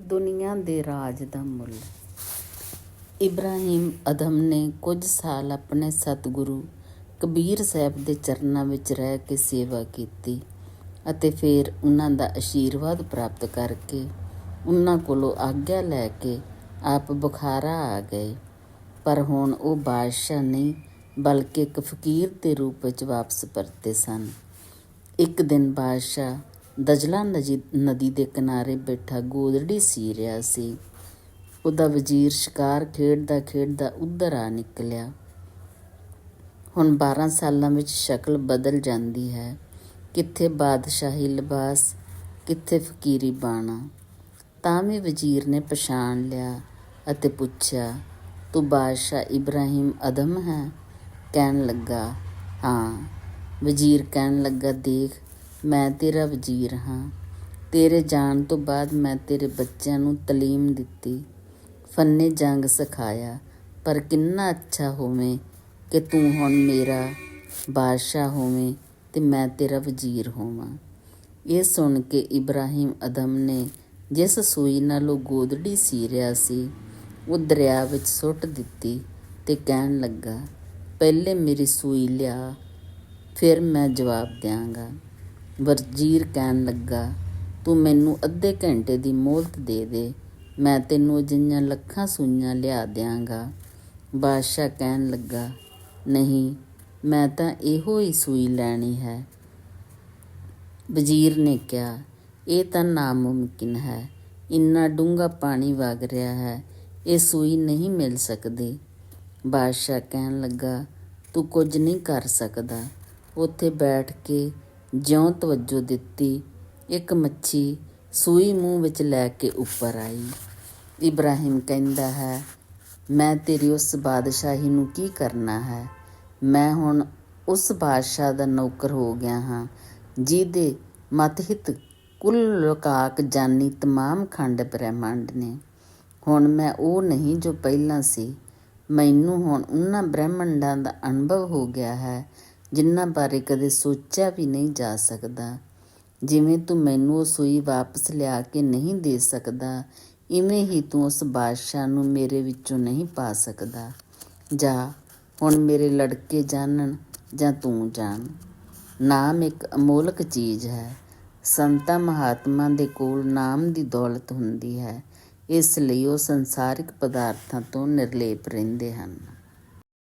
ਦੁਨੀਆ ਦੇ ਰਾਜ ਦਾ ਮੁੱਲ। ਇਬਰਾਹੀਮ ਅਦਮ ਨੇ ਕੁਝ ਸਾਲ ਆਪਣੇ ਸਤਿਗੁਰੂ ਕਬੀਰ ਸਾਹਿਬ ਦੇ ਚਰਨਾਂ ਵਿੱਚ ਰਹਿ ਕੇ ਸੇਵਾ ਕੀਤੀ ਅਤੇ ਫਿਰ ਉਹਨਾਂ ਦਾ ਆਸ਼ੀਰਵਾਦ ਪ੍ਰਾਪਤ ਕਰਕੇ ਉਹਨਾਂ ਕੋਲੋਂ ਆਗਿਆ ਲੈ ਕੇ ਆਪ ਬੁਖਾਰਾ ਆ ਗਏ। ਪਰ ਹੁਣ ਉਹ ਬਾਦਸ਼ਾਹ ਨਹੀਂ, ਬਲਕਿ ਇੱਕ ਫਕੀਰ ਦੇ ਰੂਪ ਵਿੱਚ ਵਾਪਸ ਪਰਤੇ ਸਨ। ਇੱਕ ਦਿਨ ਬਾਦਸ਼ਾਹ ਦਜਲਾ ਨਜੀ- ਨਦੀ ਦੇ ਕਿਨਾਰੇ ਬੈਠਾ ਗੋਦੜੀ ਸੀ ਰਿਹਾ ਸੀ। ਉਹਦਾ ਵਜ਼ੀਰ ਸ਼ਿਕਾਰ ਖੇਡਦਾ ਖੇਡਦਾ ਉੱਧਰ ਆ ਨਿਕਲਿਆ। ਹੁਣ 12 ਸਾਲਾਂ ਵਿੱਚ ਸ਼ਕਲ ਬਦਲ ਜਾਂਦੀ ਹੈ। ਕਿੱਥੇ ਬਾਦਸ਼ਾਹੀ ਲਿਬਾਸ, ਕਿੱਥੇ ਫਕੀਰੀ ਬਾਣਾ। ਤਾਂ ਵੀ ਵਜ਼ੀਰ ਨੇ ਪਛਾਣ ਲਿਆ ਅਤੇ ਪੁੱਛਿਆ, ਤੂੰ ਬਾਦਸ਼ਾਹ ਇਬਰਾਹਿਮ ਅਦਮ ਹੈ? ਕਹਿਣ ਲੱਗਾ, ਹਾਂ। ਵਜ਼ੀਰ ਕਹਿਣ ਲੱਗਾ, ਦੇਖ ਮੈਂ ਤੇਰਾ ਵਜ਼ੀਰ ਹਾਂ। ਤੇਰੇ ਜਾਣ ਤੋਂ ਬਾਅਦ ਮੈਂ ਤੇਰੇ ਬੱਚਿਆਂ ਨੂੰ ਤਾਲੀਮ ਦਿੱਤੀ, ਫੰਨੇ ਜੰਗ ਸਿਖਾਇਆ। ਪਰ ਕਿੰਨਾ ਅੱਛਾ ਹੋਵੇਂ ਕਿ ਤੂੰ ਹੁਣ ਮੇਰਾ ਬਾਦਸ਼ਾਹ ਹੋਵੇਂ ਤੇ ਮੈਂ ਤੇਰਾ ਵਜ਼ੀਰ ਹੋਵਾਂ। ਇਹ ਸੁਣ ਕੇ ਇਬਰਾਹਿਮ ਅਦਮ ਨੇ ਜਿਸ ਸੂਈ ਨਾਲ ਉਹ ਗੋਦੜੀ ਸੀ ਰਿਹਾ ਸੀ, ਉਹ ਦਰਿਆ ਵਿੱਚ ਸੁੱਟ ਦਿੱਤੀ ਤੇ ਕਹਿਣ ਲੱਗਾ, ਪਹਿਲੇ ਮੇਰੀ ਸੂਈ ਲਿਆ, ਫਿਰ ਮੈਂ ਜਵਾਬ ਦਿਆਂਗਾ। ਵਜ਼ੀਰ ਕਹਿਣ ਲੱਗਾ, ਤੂੰ ਮੈਨੂੰ ਅੱਧੇ ਘੰਟੇ ਦੀ ਮੋਹਲਤ ਦੇ ਦੇ, ਮੈਂ ਤੈਨੂੰ ਅਜਿਹੀਆਂ ਲੱਖਾਂ ਸੂਈਆਂ ਲਿਆ ਦਿਆਂਗਾ। ਬਾਦਸ਼ਾਹ ਕਹਿਣ ਲੱਗਾ, ਨਹੀਂ, ਮੈਂ ਤਾਂ ਇਹੋ ਹੀ ਸੂਈ ਲੈਣੀ ਹੈ। ਵਜ਼ੀਰ ਨੇ ਕਿਹਾ, ਇਹ ਤਾਂ ਨਾਮੁਮਕਿਨ ਹੈ, ਇੰਨਾ ਡੂੰਘਾ ਪਾਣੀ ਵਗ ਰਿਹਾ ਹੈ, ਇਹ ਸੂਈ ਨਹੀਂ ਮਿਲ ਸਕਦੀ। ਬਾਦਸ਼ਾਹ ਕਹਿਣ ਲੱਗਾ, ਤੂੰ ਕੁਝ ਨਹੀਂ ਕਰ ਸਕਦਾ। ਉੱਥੇ ਬੈਠ ਕੇ ਜਿਉਂ ਤਵੱਜੋ ਦਿੱਤੀ, ਇੱਕ ਮੱਛੀ ਸੂਈ ਮੂੰਹ ਵਿੱਚ ਲੈ ਕੇ ਉੱਪਰ ਆਈ। ਇਬਰਾਹਿਮ ਕਹਿੰਦਾ ਹੈ, ਮੈਂ ਤੇਰੀ ਉਸ ਬਾਦਸ਼ਾਹੀ ਨੂੰ ਕੀ ਕਰਨਾ ਹੈ? ਮੈਂ ਹੁਣ ਉਸ ਬਾਦਸ਼ਾਹ ਦਾ ਨੌਕਰ ਹੋ ਗਿਆ ਹਾਂ, ਜਿਹਦੇ ਮਤਹਿਤ ਕੁੱਲ ਲੋਕਾਕ ਜਾਨੀ ਤਮਾਮ ਖੰਡ ਬ੍ਰਹਿਮੰਡ ਨੇ। ਹੁਣ ਮੈਂ ਉਹ ਨਹੀਂ ਜੋ ਪਹਿਲਾਂ ਸੀ। ਮੈਨੂੰ ਹੁਣ ਉਹਨਾਂ ਬ੍ਰਹਿਮੰਡਾਂ ਦਾ ਅਨੁਭਵ ਹੋ ਗਿਆ ਹੈ ਜਿਨ੍ਹਾਂ ਬਾਰੇ ਕਦੇ ਸੋਚਿਆ ਵੀ ਨਹੀਂ ਜਾ ਸਕਦਾ। ਜਿਵੇਂ ਤੂੰ ਮੈਨੂੰ ਉਹ ਸੂਈ ਵਾਪਸ ਲਿਆ ਕੇ ਨਹੀਂ ਦੇ ਸਕਦਾ, ਇਵੇਂ ਹੀ ਤੂੰ ਉਸ ਬਾਦਸ਼ਾਹ ਨੂੰ ਮੇਰੇ ਵਿੱਚੋਂ ਨਹੀਂ ਪਾ ਸਕਦਾ। ਜਾ, ਹੁਣ ਮੇਰੇ ਲੜਕੇ ਜਾਣਨ ਜਾਂ ਤੂੰ ਜਾਣ। ਨਾਮ ਇੱਕ ਅਮੋਲਕ ਚੀਜ਼ ਹੈ। ਸੰਤਾਂ ਮਹਾਤਮਾ ਦੇ ਕੋਲ ਨਾਮ ਦੀ ਦੌਲਤ ਹੁੰਦੀ ਹੈ। ਇਸ ਲਈ ਉਹ ਸੰਸਾਰਿਕ ਪਦਾਰਥਾਂ ਤੋਂ ਨਿਰਲੇਪ ਰਹਿੰਦੇ ਹਨ।